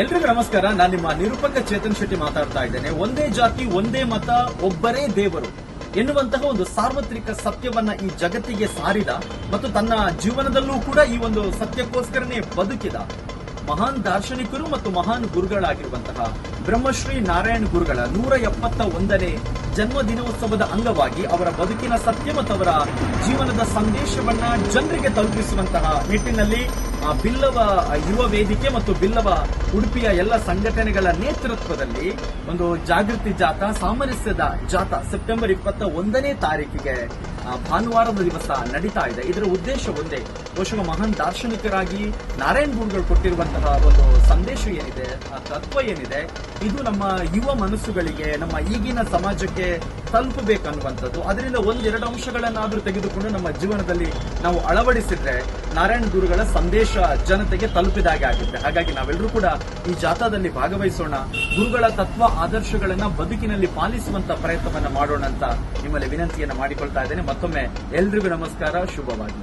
ಎಲ್ರಿಗೂ ನಮಸ್ಕಾರ. ನಾನು ನಿಮ್ಮ ನಿರೂಪಕ ಚೇತನ್ ಶೆಟ್ಟಿ ಮಾತಾಡ್ತಾ ಇದ್ದೇನೆ. ಒಂದೇ ಜಾತಿ, ಒಂದೇ ಮತ, ಒಬ್ಬರೇ ದೇವರು ಎನ್ನುವಂತಹ ಒಂದು ಸಾರ್ವತ್ರಿಕ ಸತ್ಯವನ್ನ ಈ ಜಗತ್ತಿಗೆ ಸಾರಿದ ಮತ್ತು ತನ್ನ ಜೀವನದಲ್ಲೂ ಕೂಡ ಈ ಒಂದು ಸತ್ಯಕ್ಕೋಸ್ಕರನೇ ಬದುಕಿದ ಮಹಾನ್ ದಾರ್ಶನಿಕರು ಮತ್ತು ಮಹಾನ್ ಗುರುಗಳಾಗಿರುವಂತಹ ಬ್ರಹ್ಮಶ್ರೀ ನಾರಾಯಣ್ ಗುರುಗಳ ನೂರ ಎಪ್ಪತ್ತ ಒಂದನೇ ಜನ್ಮ ದಿನೋತ್ಸವದ ಅಂಗವಾಗಿ ಅವರ ಬದುಕಿನ ಸತ್ಯ ಮತ್ತು ಅವರ ಜೀವನದ ಸಂದೇಶವನ್ನ ಜನರಿಗೆ ತಲುಪಿಸುವಂತಹ ನಿಟ್ಟಿನಲ್ಲಿ ಬಿಲ್ಲವ ಯುವ ವೇದಿಕೆ ಮತ್ತು ಬಿಲ್ಲವ ಉಡುಪಿಯ ಎಲ್ಲ ಸಂಘಟನೆಗಳ ನೇತೃತ್ವದಲ್ಲಿ ಒಂದು ಜಾಗೃತಿ ಜಾಥಾ, ಸಾಮರಸ್ಯದ ಜಾಥಾ ಸೆಪ್ಟೆಂಬರ್ ಇಪ್ಪತ್ತ ಒಂದನೇ ತಾರೀಕಿಗೆ ಭಾನುವಾರದ ದಿವಸ ನಡೀತಾ ಇದೆ. ಇದರ ಉದ್ದೇಶ ಒಂದೇ ಬಹುಶಃ ಮಹಾನ್ ದಾರ್ಶನಿಕರಾಗಿ ನಾರಾಯಣ್ ಗುರುಗಳು ಕೊಟ್ಟಿರುವಂತಹ ಒಂದು ಸಂದೇಶ ಏನಿದೆ ತತ್ವ ಏನಿದೆ, ಇದು ನಮ್ಮ ಯುವ ಮನಸ್ಸುಗಳಿಗೆ, ನಮ್ಮ ಈಗಿನ ಸಮಾಜಕ್ಕೆ ತಲುಪಬೇಕನ್ನುವಂಥದ್ದು. ಅದರಿಂದ ಒಂದೆರಡು ಅಂಶಗಳನ್ನಾದರೂ ತೆಗೆದುಕೊಂಡು ನಮ್ಮ ಜೀವನದಲ್ಲಿ ನಾವು ಅಳವಡಿಸಿದ್ರೆ ನಾರಾಯಣ್ ಗುರುಗಳ ಸಂದೇಶ ಜನತೆಗೆ ತಲುಪಿದಾಗೆ ಆಗುತ್ತೆ. ಹಾಗಾಗಿ ನಾವೆಲ್ಲರೂ ಕೂಡ ಈ ಜಾಥಾದಲ್ಲಿ ಭಾಗವಹಿಸೋಣ. ಗುರುಗಳ ತತ್ವ ಆದರ್ಶಗಳನ್ನ ಬದುಕಿನಲ್ಲಿ ಪಾಲಿಸುವಂತ ಪ್ರಯತ್ನವನ್ನ ಮಾಡೋಣ ಅಂತ ನಿಮ್ಮಲ್ಲಿ ವಿನಂತಿಯನ್ನ ಮಾಡಿಕೊಳ್ತಾ ಇದ್ದೇನೆ. ಮತ್ತೊಮ್ಮೆ ಎಲ್ರಿಗೂ ನಮಸ್ಕಾರ. ಶುಭವಾಗಿ